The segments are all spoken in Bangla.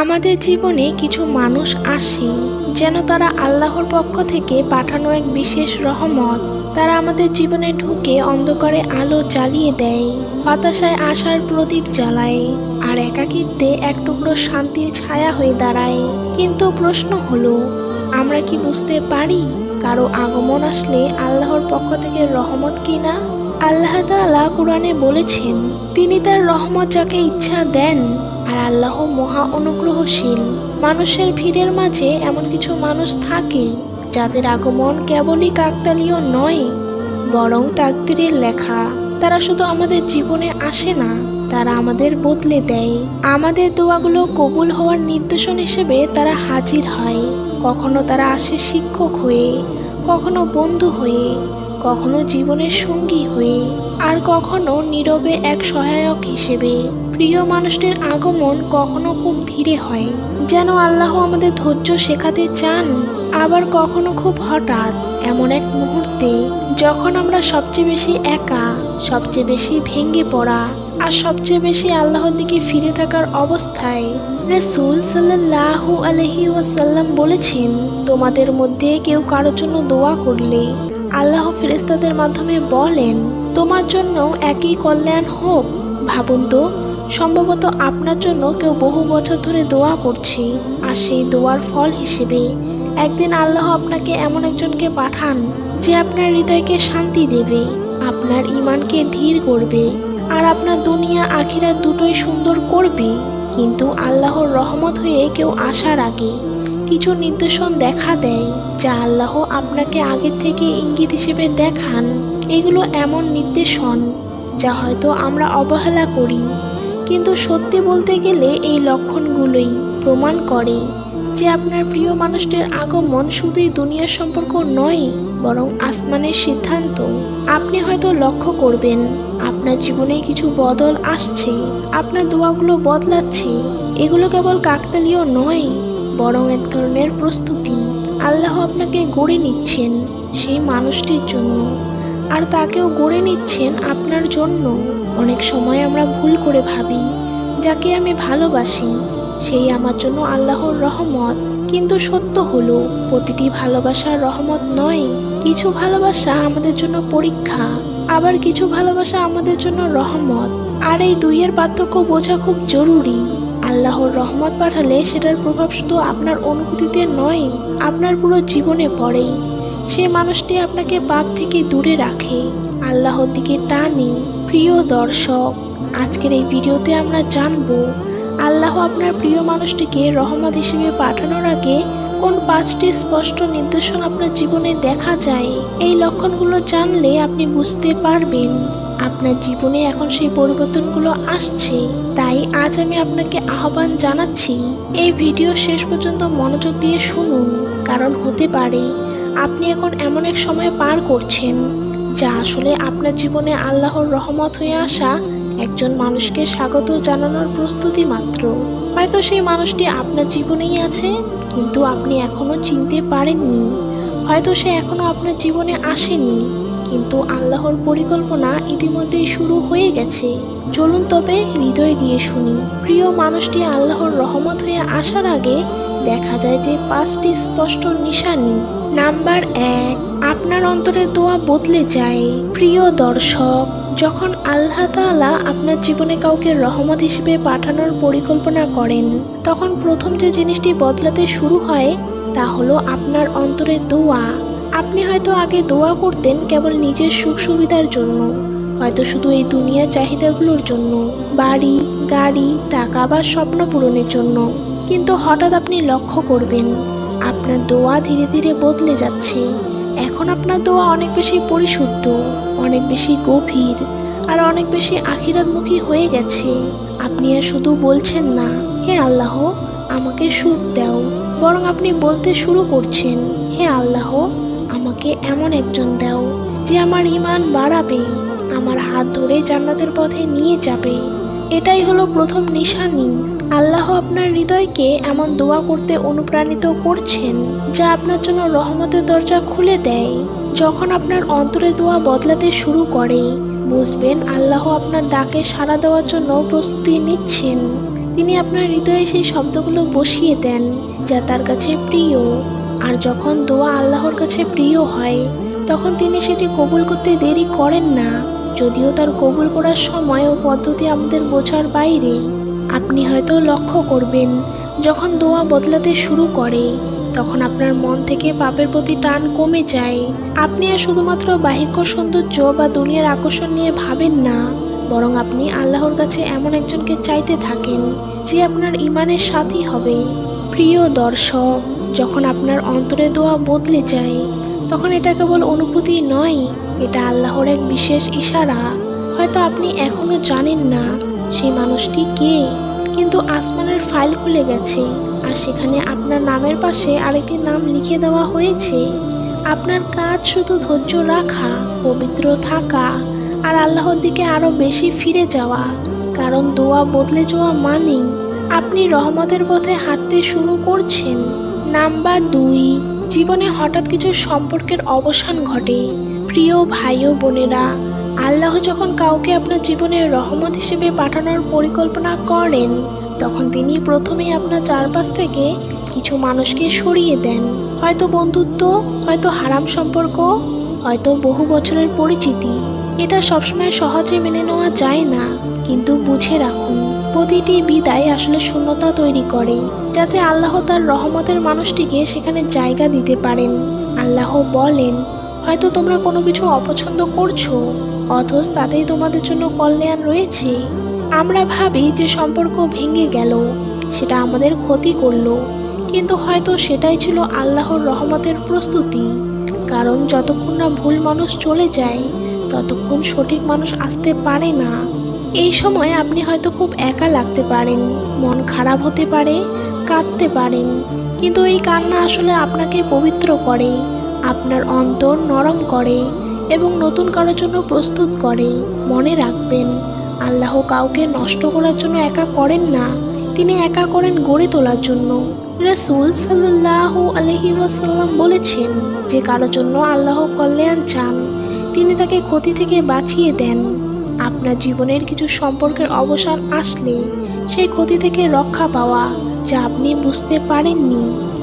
আমাদের জীবনে কিছু মানুষ আসে যেন তারা আল্লাহর পক্ষ থেকে পাঠানো এক বিশেষ রহমত। তারা আমাদের জীবনে ঢুকে অন্ধকারে আলো জ্বালিয়ে দেয়, হতাশায় আশার প্রদীপ জ্বালায়, আর একাকিত্বে এক টুকরো শান্তির ছায়া হয়ে দাঁড়ায়। কিন্তু প্রশ্ন হলো, আমরা কি বুঝতে পারি কারও আগমন আসলে আল্লাহর পক্ষ থেকে রহমত কিনা? আল্লাহ তাআলা কোরআনে বলেছেন, তিনি তার রহমত যাকে ইচ্ছা দেন আর আল্লাহ মহা অনুগ্রহশীল। মানুষের ভিড়ের মাঝে এমন কিছু মানুষ থাকে যাদের আগমন কেবলই কাকতালীয় নয়, বরং তাকদিরের লেখা। তারা শুধু আমাদের জীবনে আসে না, তারা আমাদের বদলে দেয়। আমাদের দোয়াগুলো কবুল হওয়ার নির্দেশন হিসেবে তারা হাজির হয়। কখনো তারা আসে শিক্ষক হয়ে, কখনো বন্ধু হয়ে, কখনো জীবনের সঙ্গী হয়ে, আর কখনো নীরবে এক সহায়ক হিসেবে। প্রিয় মানুষটির আগমন কখনো খুব ধীরে হয়। যেন আল্লাহ আমাদের ধৈর্য শেখাতে চান, আবার কখনো খুব হঠাৎ এমন এক মুহূর্তে যখন আমরা সবচেয়ে বেশি একা, সবচেয়ে বেশি ভেঙে পড়া আর সবচেয়ে বেশি আল্লাহর দিকে ফিরে থাকার অবস্থায় রসুল সাল্লাহু আলহি ওয়াসাল্লাম বলেছেন, তোমাদের মধ্যে কেউ কারোর জন্য দোয়া করলে আল্লাহ ফেরেস্তাদের মাধ্যমে বলেন, তোমার জন্য একই কল্যাণ হোক। ভাবুন তো সম্ভবত আপনার জন্য কেউ বহু বছর ধরে দোয়া করছে, আর সেই দোয়ার ফল হিসেবে একদিন আল্লাহ আপনাকে এমন একজনকে পাঠান যে আপনার হৃদয়কে শান্তি দেবে, আপনার ইমানকে ধীর করবে, আর আপনার দুনিয়া আখিরা দুটোই সুন্দর করবে। কিন্তু আল্লাহর রহমত হয়ে কেউ আসার আগে কিছু নির্দেশন দেখা দেয় যা আল্লাহ আপনাকে আগের থেকে ইঙ্গিত হিসেবে দেখান। এগুলো এমন নির্দেশন যা হয়তো আমরা অবহেলা করি। কিন্তু সত্যি বলতে গেলে এই লক্ষণগুলোই প্রমাণ করে যে আপনার প্রিয় মানুষটির আগমন শুধুই দুনিয়ার সম্পর্ক নয়, বরং আসমানের সিদ্ধান্ত। আপনি হয়তো লক্ষ্য করবেন, আপনার জীবনে কিছু বদল আসছে, আপনার দোয়াগুলো বদলাচ্ছে। এগুলো কেবল কাকতালীয় নয়, বরং এক ধরনের প্রস্তুতি। আল্লাহ আপনাকে গড়ে নিচ্ছেন সেই মানুষটির জন্য, আর তাকেও গড়ে নিচ্ছেন আপনার জন্য। অনেক সময় আমরা ভুল করে ভাবি, যাকে আমি ভালোবাসি, সেই আমার জন্য আল্লাহর রহমত। কিন্তু সত্য হলো, প্রতিটি ভালোবাসার রহমত নয়, কিছু ভালোবাসা আমাদের জন্য পরীক্ষা, আবার কিছু ভালোবাসা আমাদের জন্য রহমত। আর এই দুইয়ের পার্থক্য বোঝা খুব জরুরি। আল্লাহর রহমত পাঠালে সেটার প্রভাব শুধু আপনার অনুভূতিতে নয়, আপনার পুরো জীবনে পড়ে। সেই মানুষটি আপনাকে পাপ থেকে দূরে রাখে। আল্লাহর দিকে টানে। প্রিয় দর্শক, আজকের এই ভিডিওতে আমরা জানব, আল্লাহ আপনার প্রিয় মানুষটিকে রহমত হিসেবে পাঠানোর আগে কোন পাঁচটি স্পষ্ট নির্দেশন আপনার জীবনে দেখা যায়? এই লক্ষণগুলো জানলে আপনি বুঝতে পারবেন, আপনার জীবনে এখন সেই পরিবর্তনগুলো আসছে। তাই আজ আমি আপনাকে আহ্বান জানাচ্ছি, এই ভিডিও শেষ পর্যন্ত মনোযোগ দিয়ে শুনুন, কারণ হতে পারে আপনি এখন এমন এক সময় পার করছেন। যা আসলে আপনার জীবনে আল্লাহর রহমত হয়ে আসা একজন মানুষকে স্বাগত জানানোর প্রস্তুতি মাত্র। হয়তো সেই মানুষটি আপনার জীবনেই আছে, কিন্তু আপনি এখনও চিনতে পারেননি। হয়তো সে এখনও আপনার জীবনে আসেনি, কিন্তু আল্লাহর পরিকল্পনা ইতিমধ্যেই শুরু হয়ে গেছে। চলুন তবে হৃদয় দিয়ে শুনি। প্রিয় মানুষটি আল্লাহর রহমত হয়ে আসার আগে দেখা যায় যে পাঁচটি স্পষ্ট নিশানি। নাম্বার এক, আপনার অন্তরের দোয়া বদলে যায়। প্রিয় দর্শক, যখন আল্লাহ তাআলা আপনার জীবনে কাউকে রহমত হিসেবে পাঠানোর পরিকল্পনা করেন, তখন প্রথম যে জিনিসটি বদলাতে শুরু হয়, তা হলো আপনার অন্তরের দোয়া। আপনি হয়তো আগে দোয়া করতেন কেবল নিজের সুখ সুবিধার জন্য, হয়তো শুধু এই দুনিয়ার চাহিদাগুলোর জন্য, বাড়ি, গাড়ি, টাকা বা স্বপ্ন পূরণের জন্য। কিন্তু হঠাৎ আপনি লক্ষ্য করবেন, আপনার দোয়া ধীরে ধীরে বদলে যাচ্ছে। এখন আপনার দোয়া অনেক বেশি পরিশুদ্ধ, অনেক বেশি গভীর, আর অনেক বেশি আখিরাতমুখী হয়ে গেছে। আপনি আর শুধু বলছেন না, হে আল্লাহ, আমাকে সুখ দাও। বরং আপনি বলতে শুরু করছেন, হে আল্লাহ, আমাকে এমন একজন দাও, যে আমার ইমান বাড়াবে, আমার হাত ধরে জান্নাতের পথে নিয়ে যাবে। এটাই হলো প্রথম নিশানি। আল্লাহ আপনার হৃদয়কে এমন দোয়া করতে অনুপ্রাণিত করছেন, যা আপনার জন্য রহমতের দরজা খুলে দেয়। যখন আপনার অন্তরে দোয়া বদলাতে শুরু করে, বুঝবেন আল্লাহ আপনার ডাকে সাড়া দেওয়ার জন্য প্রস্তুতি নিচ্ছেন। তিনি আপনার হৃদয়ে সেই শব্দগুলো বসিয়ে দেন, যা তার কাছে প্রিয়। আর যখন দোয়া আল্লাহর কাছে প্রিয় হয়, তখন তিনি সেটি কবুল করতে দেরি করেন না। যদিও তার কবুল করার সময় ও পদ্ধতি আমাদের বোঝার বাইরে আপনি হয়তো লক্ষ্য করবেন, যখন দোয়া বদলাতে শুরু করে, তখন আপনার মন থেকে পাপের প্রতি টান কমে যায়। আপনি আর শুধুমাত্র বাহিক্য সৌন্দর্য বা দুনিয়ার আকর্ষণ নিয়ে ভাবেন না, বরং আপনি আল্লাহর কাছে এমন একজনকে চাইতে থাকেন, যে আপনার ইমানের সাথী হবে। প্রিয় দর্শক, যখন আপনার অন্তরে দোয়া বদলে যায়, তখন এটা কেবল অনুভূতি নয়, এটা আল্লাহর এক বিশেষ ইশারা। হয়তো আপনি এখনও জানেন না সেই মানুষটি কে? কিন্তু আসমানের ফাইল খুলে গেছে, আর সেখানে আপনার নামের পাশে আরেকটি নাম লিখে দেওয়া হয়েছে। আপনার কাজ শুধু ধৈর্য রাখা, পবিত্র থাকা, আর আল্লাহর দিকে আরও বেশি ফিরে যাওয়া। কারণ দোয়া বদলে যাওয়া মানেই আপনি রহমতের পথে হাঁটতে শুরু করছেন। নাম্বার দুই, জীবনে হঠাৎ কিছু সম্পর্কের অবসান ঘটে। প্রিয় ভাই ও বোনেরা আল্লাহ যখন কাউকে আপনার জীবনের রহমত হিসেবে পাঠানোর পরিকল্পনা করেন, তখন তিনি প্রথমেই আপনার চারপাশ থেকে কিছু মানুষকে সরিয়ে দেন। হয়তো বন্ধুত্ব, হয়তো হারাম সম্পর্ক, হয়তো বহু বছরের পরিচিতি। এটা সবসময় সহজে মেনে নেওয়া যায় না, কিন্তু বুঝে রাখুন, প্রতিটি বিদায় আসলে শূন্যতা তৈরি করে, যাতে আল্লাহ তার রহমতের মানুষটিকে সেখানে জায়গা দিতে পারেন। আল্লাহ বলেন, হয়তো তোমরা কোনো কিছু অপছন্দ করছ। অথচ তাতেই তোমাদের জন্য কল্যাণ রয়েছে। আমরা ভাবি যে সম্পর্ক ভেঙে গেল, সেটা আমাদের ক্ষতি করল। কিন্তু হয়তো সেটাই ছিল আল্লাহর রহমতের প্রস্তুতি। কারণ যতক্ষণ না ভুল মানুষ চলে যায়, ততক্ষণ সঠিক মানুষ আসতে পারে না। এই সময় আপনি হয়তো খুব একা লাগতে পারেন, মন খারাপ হতে পারে, কাঁদতে পারেন। কিন্তু এই কান্না আসলে আপনাকে পবিত্র করে, আপনার অন্তর নরম করে। এবং নতুন কারোর জন্য প্রস্তুত করে। মনে রাখবেন, আল্লাহ কাউকে নষ্ট করার জন্য একা করেন না। তিনি একা করেন গড়ে তোলার জন্য। রসুল সাল্লাহ আলহি ওয়াসাল্লাম বলেছেন, যে কারও জন্য আল্লাহ কল্যাণ চান, তিনি তাকে ক্ষতি থেকে বাঁচিয়ে দেন। আপনার জীবনের কিছু সম্পর্কের অবসান আসলে সেই ক্ষতি থেকে রক্ষা পাওয়া, যা আপনি বুঝতে পারেননি।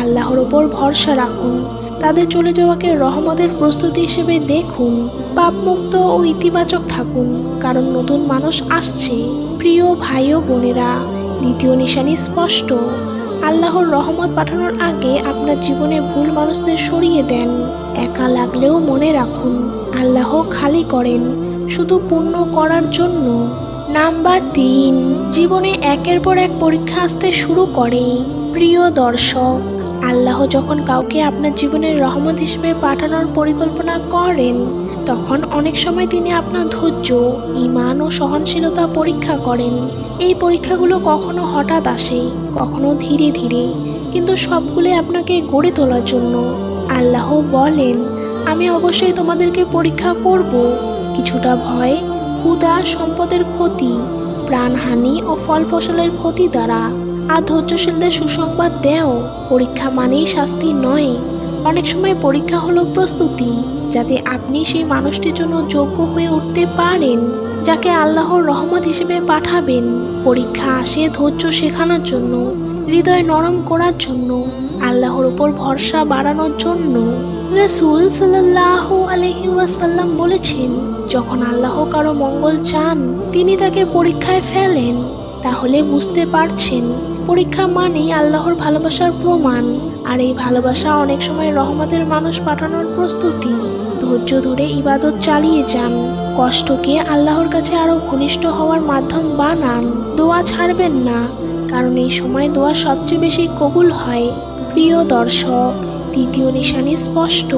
আল্লাহর ওপর ভরসা রাখুন। তাদের চলে যাওয়াকে রহমতের প্রস্তুতি হিসেবে দেখুন, পাপমুক্ত ও ইতিবাচক থাকুন, কারণ নতুন মানুষ আসছে। প্রিয় ভাই ও বোনেরা, দ্বিতীয় নিশানি স্পষ্ট। আল্লাহর রহমত পাঠানোর আগে আপনার জীবনে ভুল মানুষদের সরিয়ে দেন। একা লাগলেও মনে রাখুন, আল্লাহ খালি করেন, শুধু পূর্ণ করার জন্য। নাম্বার তিন, জীবনে একের পর এক পরীক্ষা আসতে শুরু করে। প্রিয় দর্শক আল্লাহ যখন কাউকে আপনার জীবনের রহমত হিসেবে পাঠানোর পরিকল্পনা করেন, তখন অনেক সময় তিনি আপনার ধৈর্য ইমান ও সহনশীলতা পরীক্ষা করেন। এই পরীক্ষাগুলো কখনো হঠাৎ আসে, কখনো ধীরে ধীরে, কিন্তু সবগুলো আপনাকে গড়ে তোলার জন্য। আল্লাহ বলেন, আমি অবশ্যই তোমাদেরকে পরীক্ষা করব। কিছুটা ভয় ক্ষুদা সম্পদের ক্ষতি, প্রাণহানি ও ফল ফসলের ক্ষতি দ্বারা আর ধৈর্যশীলদের সুসংবাদ দেও। পরীক্ষা মানেই শাস্তি নয়। অনেক সময় পরীক্ষা হলো প্রস্তুতি, যাতে আপনি সেই মানুষটির জন্য যোগ্য হয়ে উঠতে পারেন, যাকে আল্লাহর রহমত হিসেবে পাঠাবেন। পরীক্ষা আসে ধৈর্য শেখানোর জন্য, হৃদয় নরম করার জন্য, আল্লাহর উপর ভরসা বাড়ানোর জন্য। রসুল সাল্লাহ আলহি ওয়াসাল্লাম বলেছেন, যখন আল্লাহ কারও মঙ্গল চান, তিনি তাকে পরীক্ষায় ফেলেন। তাহলে বুঝতে পারছেন, পরীক্ষা মানেই আল্লাহর ভালোবাসার প্রমাণ। আর এই ভালোবাসা অনেক সময় রহমতের মানুষ পাঠানোর প্রস্তুতি। ধৈর্য ধরে ইবাদত চালিয়ে যান। কষ্টকে আল্লাহর কাছে আরও ঘনিষ্ঠ হওয়ার মাধ্যম বানান। দোয়া ছাড়বেন না, কারণ এই সময় দোয়া সবচেয়ে বেশি কবুল হয়। প্রিয় দর্শক তৃতীয় নিশানি স্পষ্ট।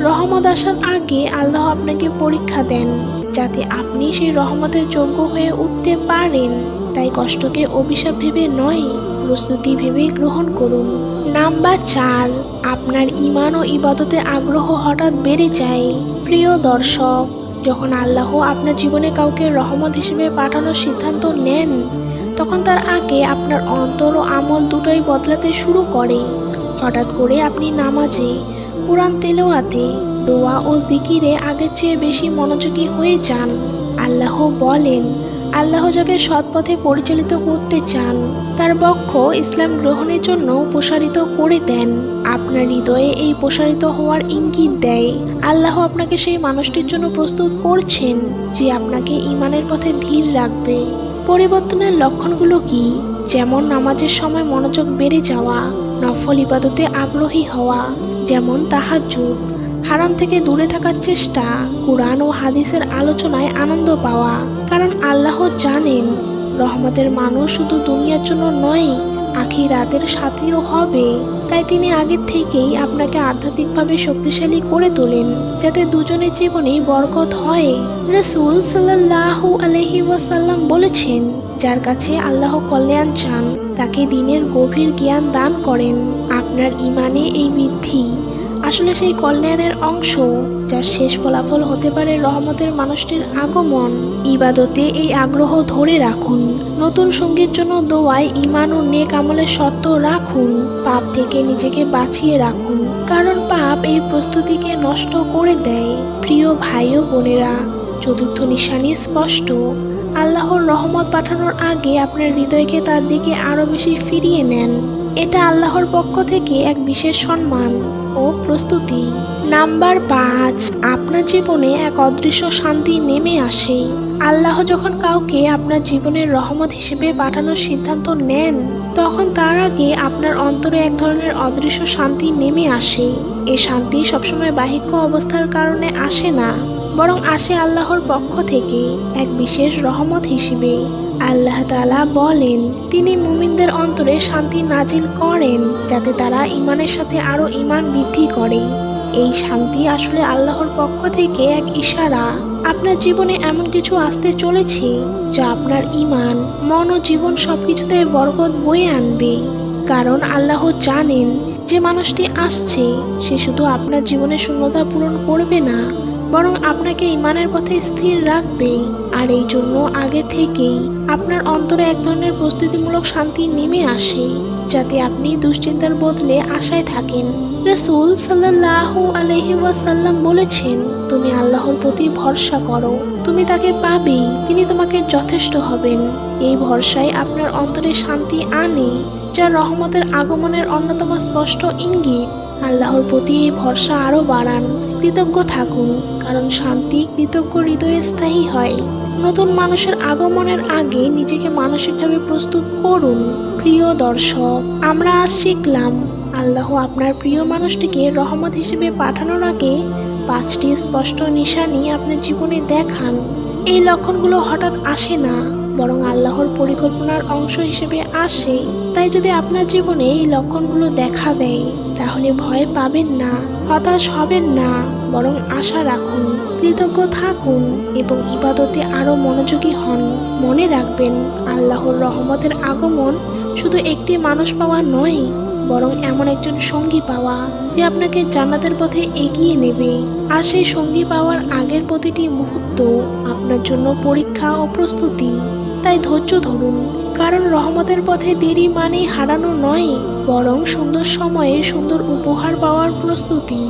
রহমত আসার আগে আল্লাহ আপনাকে পরীক্ষা দেন, যাতে আপনি সেই রহমতের যোগ্য হয়ে উঠতে পারেন। তাই কষ্টকে অভিশাপ ভেবে নয় প্রস্তুতি ভেবে গ্রহণ করুন। নাম্বার চার, আপনার ইমান ও ইবাদতে আগ্রহ হঠাৎ বেড়ে যায়। প্রিয় দর্শক, যখন আল্লাহ আপনার জীবনে কাউকে রহমত হিসেবে পাঠানোর সিদ্ধান্ত নেন, তখন তার আগে আপনার অন্তর ও আমল দুটোই বদলাতে শুরু করে। হঠাৎ করে আপনি নামাজে, কোরআন তেলোয়াতে দোয়া ও জিকিরে আগের চেয়ে বেশি মনোযোগী হয়ে যান। আল্লাহ বলেন আল্লাহ যাকে সৎ পথে পরিচালিত করতে চান, তার বক্ষ ইসলাম গ্রহণের জন্য প্রসারিত করে দেন। আপনার হৃদয়ে এই প্রসারিত হওয়ার ইঙ্গিত দেয়। আল্লাহ আপনাকে সেই মানুষটির জন্য প্রস্তুত করছেন, যে আপনাকে ইমানের পথে ধীর রাখবে। পরিবর্তনের লক্ষণগুলো কি? যেমন নামাজের সময় মনোযোগ বেড়ে যাওয়া, নফল ইবাদতে আগ্রহী হওয়া, যেমন তাহাজ্জুদ, হারাম থেকে দূরে থাকার চেষ্টা, কোরআন ও হাদিসের আলোচনায় আনন্দ পাওয়া। কারণ আল্লাহ জানেন, রহমতের মানুষ শুধু দুনিয়ার জন্য নয় আখি রাতের সাথেও হবে। তাই তিনি আগের থেকেই আপনাকে আধ্যাত্মিকভাবে শক্তিশালী করে তোলেন, যাতে দুজনের জীবনেই বরকত হয়। রসুল সাল্লাহু আলহি ওয়াসাল্লাম বলেছেন, যার কাছে আল্লাহ কল্যাণ চান, তাকে দিনের গভীর জ্ঞান দান করেন। আপনার ইমানে এই বৃদ্ধি আসলে সেই কল্যাণের অংশ যার শেষ ফলাফল হতে পারে রহমতের মানুষটির আগমন। ইবাদতে এই আগ্রহ ধরে রাখুন। নতুন সঙ্গীর জন্য দোয়ায় ইমান ও নেক আমলের সত্য রাখুন। পাপ থেকে নিজেকে বাঁচিয়ে রাখুন। কারণ পাপ এই প্রস্তুতিকে নষ্ট করে দেয়। প্রিয় ভাই ও বোনেরা, চতুর্থ নিশানি স্পষ্ট। আল্লাহর রহমত পাঠানোর আগে আপনার হৃদয়কে তার দিকে আরও বেশি ফিরিয়ে নেন। এটা আল্লাহর পক্ষ থেকে এক বিশেষ সম্মান। ও প্রস্তুতি। নাম্বার পাঁচ, আপনার জীবনে এক অদৃশ্য শান্তি নেমে আসে। আল্লাহ যখন কাউকে আপনার জীবনের রহমত হিসেবে পাঠানোর সিদ্ধান্ত নেন, তখন তার আগে আপনার অন্তরে এক ধরনের অদৃশ্য শান্তি নেমে আসে। এ শান্তি সবসময় বাহিক্য অবস্থার কারণে আসে না। বরং আসে আল্লাহর পক্ষ থেকে এক বিশেষ রহমত হিসেবে। আল্লাহ তালা বলেন, তিনি মুমিনদের অন্তরে শান্তি নাজিল করেন, যাতে তারা ইমানের সাথে আরও ইমান বৃদ্ধি করে। এই শান্তি আসলে আল্লাহর পক্ষ থেকে এক ইশারা। আপনার জীবনে এমন কিছু আসতে চলেছে, যা আপনার ইমান মন ও জীবন সবকিছুতে বরকত বয়ে আনবে। কারণ আল্লাহ জানেন, যে মানুষটি আসছে, সে শুধু আপনার জীবনে শূন্যতা পূরণ করবে না। বরং আপনাকে ইমানের পথে স্থির রাখবে। আর এই জন্য আগে থেকেই আপনার অন্তরে এক ধরনের প্রস্তুতিমূলক শান্তি নেমে আসে, যাতে আপনি দুশ্চিন্তার বদলে আশায় থাকেন। রসুল সাল্লাহ আলহি ওয়াসাল্লাম বলেছেন, তুমি আল্লাহর প্রতি ভরসা করো। তুমি তাকে পাবেই তিনি তোমাকে যথেষ্ট হবেন। এই ভরসায় আপনার অন্তরে শান্তি আনে যা রহমতের আগমনের অন্যতম স্পষ্ট ইঙ্গিত, আল্লাহর প্রতি এই ভরসা আরও বাড়ান। কৃতজ্ঞ থাকুন, কারণ শান্তি কৃতজ্ঞ হৃদয়ে স্থায়ী হয়। নতুন মানুষের আগমনের আগে নিজেকে মানসিকভাবে প্রস্তুত করুন, প্রিয় দর্শক। আমরা আজ শিখলাম, আল্লাহ আপনার প্রিয় মানুষটিকে রহমত হিসেবে পাঠানোর আগে পাঁচটি স্পষ্ট নিশানি আপনার জীবনে দেখান। এই লক্ষণগুলো হঠাৎ আসে না, বরং আল্লাহর পরিকল্পনার অংশ হিসেবে আসে। তাই যদি আপনার জীবনে এই লক্ষণগুলো দেখা দেয়, তাহলে ভয় পাবেন না, হতাশ হবেন না। বরং আশা রাখুন, কৃতজ্ঞ থাকুন এবং ইবাদতে আরও মনোযোগী হন। মনে রাখবেন, আল্লাহর রহমতের আগমন শুধু একটি মানুষ পাওয়া নয়, বরং এমন একজন সঙ্গী পাওয়া যে আপনাকে জান্নাতের পথে এগিয়ে নেবে। আর সেই সঙ্গী পাওয়ার আগের প্রতিটি মুহূর্ত আপনার জন্য পরীক্ষা ও প্রস্তুতি। তাই ধৈর্য ধরুন, কারণ রহমতের পথে দেরি মানে হারানো নয়, বরং সুন্দর সময়ে সুন্দর উপহার পাওয়ার প্রস্তুতি।